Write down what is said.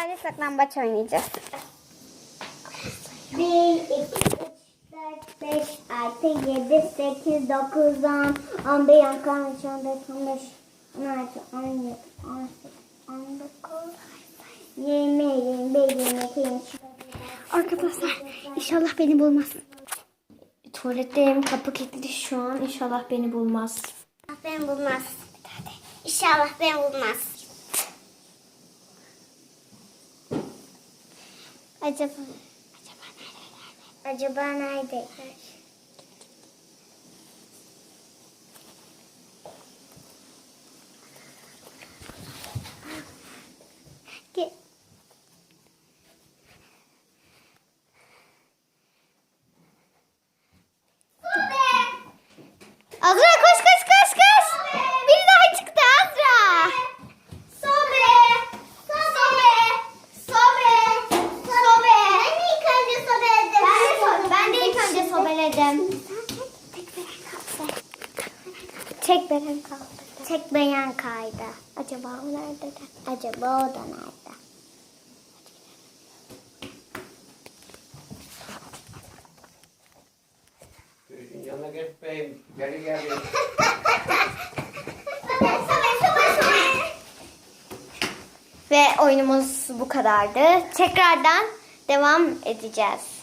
sizlerle saklambaç oynayacağız. 1, 2, 3, 4, 5, 6, 7, 8, 9, 10, 11, 12, 13, 14, 15, 16, 17, 18, 19, 20, 21, 22, 23, Arkadaşlar inşallah beni bulmaz. Tuvaletteyim kapı kilitli şu an inşallah beni bulmaz. Ben bulmaz. İnşallah ben bulmaz. 遊ぶ遊ばないで。あぐらこしか sobeledim. Tek beren kaldı. Tek beyan kaydı. Acaba o nerede? de? Acaba o da nerede? Yanına geç beyim. Geri gel. Ve oyunumuz bu kadardı. Tekrardan devam edeceğiz.